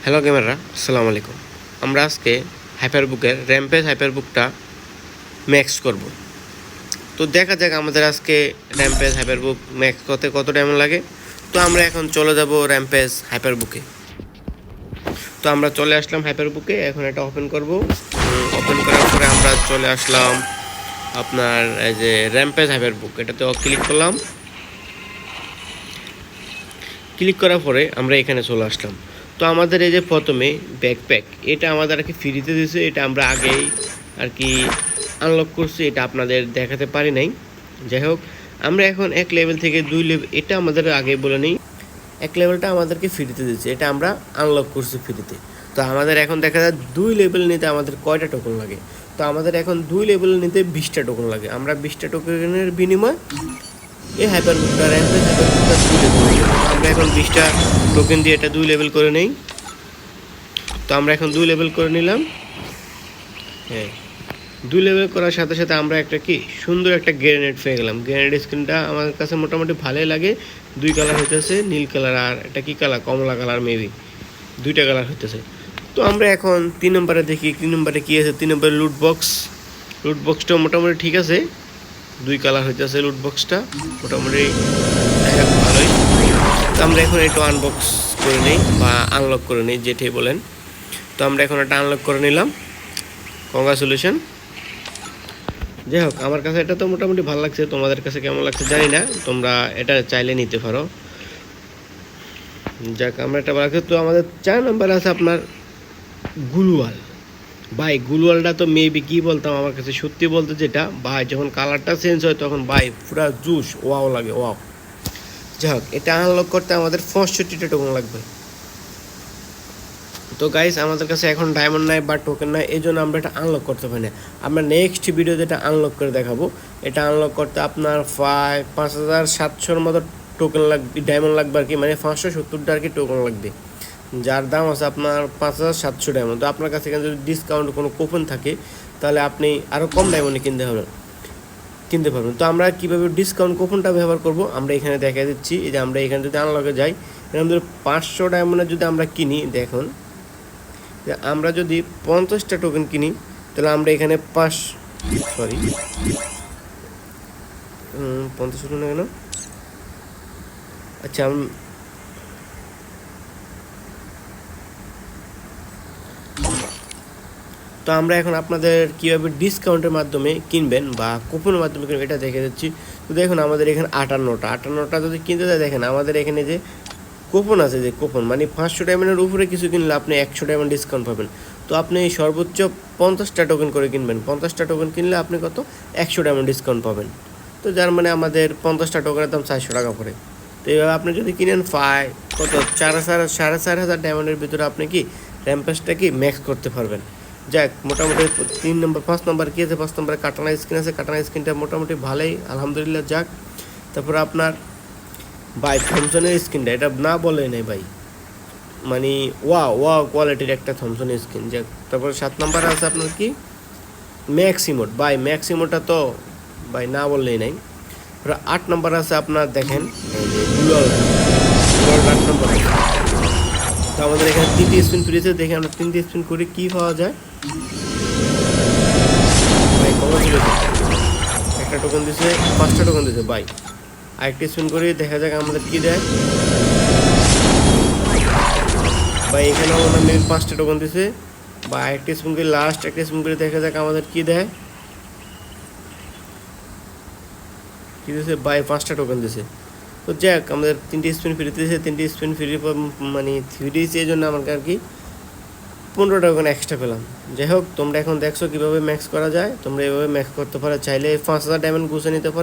Hello camera আসসালামু আলাইকুম আমরা আজকে হাইপার বুকের র্যাম্পেজ হাইপার বুকটা ম্যাক্স করব তো দেখা যাক আমাদের আজকে র্যাম্পেজ হাইপার বুক ম্যাক্স করতে কত টাইম লাগে তো আমরা এখন চলে যাব র্যাম্পেজ হাইপার বুকে তো আমরা চলে আসলাম হাইপার বুকে এখন এটা ওপেন করব ওপেন করার পরে আমরা চলে আসলাম আপনার এই যে র্যাম্পেজ হাইপার বুক এটাতে ক্লিক করলাম ক্লিক করার পরে আমরা এখানে চলে আসলাম তো আমাদের এই যে প্রথমে ব্যাকপ্যাক এটা আমাদের আর কি ফ্রিতে দিয়েছে এটা আমরা আগেই আর কি আনলক করছি, এটা আপনাদের দেখাতে পারি নাই। যাই হোক, আমরা এখন এক লেভেল থেকে দুই লেভেল এটা আমাদের আগে বলে নিই, এক লেভেলটা আমাদেরকে ফ্রিতে দিচ্ছে এটা আমরা আনলক করছি ফ্রিতে। তো আমাদের এখন দেখা যায় দুই লেভেল নিতে আমাদের কয়টা টোকন লাগে? তো আমাদের এখন দুই লেভেল নিতে বিশটা টোকন লাগে। আমরা বিশটা টোকনের বিনিময় এই হাইপার হাইপার আমরা এখন বিশটা টোকেন দিয়ে এটা দুই লেভেল করে নেই। তো আমরা এখন দুই লেভেল করে নিলাম। হ্যাঁ দুই লেভেল করার সাথে সাথে আমরা একটা কি, সুন্দর একটা গ্রেনেড পেয়ে গেলাম। গ্রেনেড স্ক্রিনটা আমার কাছে মোটামুটি ভালোই লাগে। দুই কালার হইতেছে, নীল কালার আর এটা কি কালার কমলা কালার মেবি দুইটা কালার হইতেছে। তো আমরা এখন তিন নম্বরে দেখি, তিন নম্বরে কী আছে? তিন নম্বরে লুট বক্স লুট বক্সটা মোটামুটি ঠিক আছে। দুই কালার হইতেছে লুট বক্সটা মোটামুটি ভালোই। তো আমরা এখন একটু আনবক্স করে নিই বা আনলক করে নিই, যেটাই বলেন। তো আমরা এখন একটা আনলক করে নিলাম। কংগ্রাচুলেশন যাই হোক, আমার কাছে এটা তো মোটামুটি ভালো লাগছে। তোমাদের কাছে কেমন লাগছে জানি না। তোমরা এটা চাইলে নিতে পারো। যাক, আমরা এটা ভালো তো আমাদের চার নাম্বার আছে আপনার গুলওয়াল। ভাই, গুলওয়ালটা তো মেবি কি বলতাম আমার কাছে সত্যি বলতে যেটা, ভাই, যখন কালারটা চেঞ্জ হয় তখন ভাই পুরা জুস ওয়াও লাগে ওয়াও যাই হোক এটা আনলক করতে আমাদের পঁয়ষট্টিটা টোকন লাগবে। তো গাইস আমাদের কাছে এখন ডায়মন্ড নাই বা টোকেন নাই, এই জন্য আমরা এটা আনলক করতে পারি না। আমরা নেক্সট ভিডিও যেটা আনলক করে দেখাবো। এটা আনলক করতে আপনার ফাইভ পাঁচ হাজার সাতশোর মতো টোকেন লাগবে ডায়মন্ড লাগবে আর কি মানে পাঁচশো সত্তরটা আর কি টোকেন লাগবে। যার দাম আছে আপনার পাঁচ হাজার সাতশো ডায়মন্ড তো আপনার কাছে এখানে যদি ডিসকাউন্ট কোনো কুপন থাকে, তাহলে আপনি আরও কম ডায়মন্ডে কিনতে পারবেন কিনতে পারবেন। তো আমরা কীভাবে ডিসকাউন্ট কুপনটা ব্যবহার করব, আমরা এখানে দেখা দিচ্ছি। যে আমরা এখানে যদি আনলকে যাই, এখানে ধরো পাঁচশো ডায়মন্ডের যদি আমরা কিনি, দেখুন। আমরা যদি পঞ্চাশটা টোকেন কিনি, তাহলে আমরা এখানে পাঁচ সরি পঞ্চাশ টোকেন কেন? আচ্ছা তো আমরা এখন আপনাদের কীভাবে ডিসকাউন্টের মাধ্যমে কিনবেন বা কুপনের মাধ্যমে কিনবেন এটা দেখে দিচ্ছি তো দেখুন, আমাদের এখানে আটান্নটা আটান্নটা যদি কিনতে যায় দেখেন আমাদের এখানে যে কুপন আছে, যে কুপন মানে পাঁচশো ডায়মন্ডের উপরে কিছু কিনলে আপনি একশো ডায়মন্ড ডিসকাউন্ট পাবেন। তো আপনি সর্বোচ্চ পঞ্চাশটা টোকেন করে কিনবেন। পঞ্চাশটা টোকেন কিনলে আপনি কত? একশো ডায়মন্ড ডিসকাউন্ট পাবেন। তো যার মানে আমাদের পঞ্চাশটা টোকেনের দাম চারশো টাকা পড়ে। তো এইভাবে আপনি যদি কিনেন ফাই কত? চার হাজার, সাড়ে চার হাজার ডায়মন্ডের ভিতরে আপনি কি র্যাম্পাসটা কি ম্যাক্স করতে পারবেন? যাক, মোটামুটি তিন নম্বর, পাঁচ নম্বর কী আছে? পাঁচ নম্বরে কাটানা স্ক্রিন আছে। কাটানা স্ক্রিনটা মোটামুটি ভালোই, আলহামদুলিল্লাহ, যাক। তারপরে আপনার ভাই, থমসনের স্ক্রিনটা এটা না বলে নেই ভাই। মানে ওয়া ওয়া কোয়ালিটির একটা থমসনের স্ক্রিন যাক। তারপর সাত নাম্বার আছে আপনার কি? ম্যাক্সিমোট। ভাই, ম্যাক্সিমোটা তো ভাই না বললেই নাই। আট নম্বর আছে আপনার, দেখেন আট নম্বর। তো আমাদের এখানে তিনটে স্পিন ফিরেছে দেখে আমরা তিনটে স্পিন করে কি পাওয়া যায়। একটা টোকন দিছে, পাঁচটা টোকেন দিছে বাই আরেকটি স্পিন করে দেখা যাক আমাদের কি দেয়। বা এখানেও আমরা মেবি পাঁচটা টোকেন দিছে। বা আরেকটা স্পিন করে লাস্ট একটা স্পিন করে দেখা যাক আমাদের কি দেয়। কি দিছে? বাই পাঁচটা টোকন দিছে। তো যাক আমাদের তিনটি স্পিন ফ্রি দিয়েছে, তিনটে স্পিন ফ্রি মানে থ্রি দিয়েছে এই জন্য আমাকে আর কি পনেরো টাকা এক্সট্রা পেলাম। যাই হোক, তোমরা এখন দেখছ কীভাবে ম্যাক্স করা যায়, তোমরা এভাবে ম্যাক্স করতে পারো, চাইলে পাঁচ হাজার ডায়মন্ড গুছে নিতে পারো।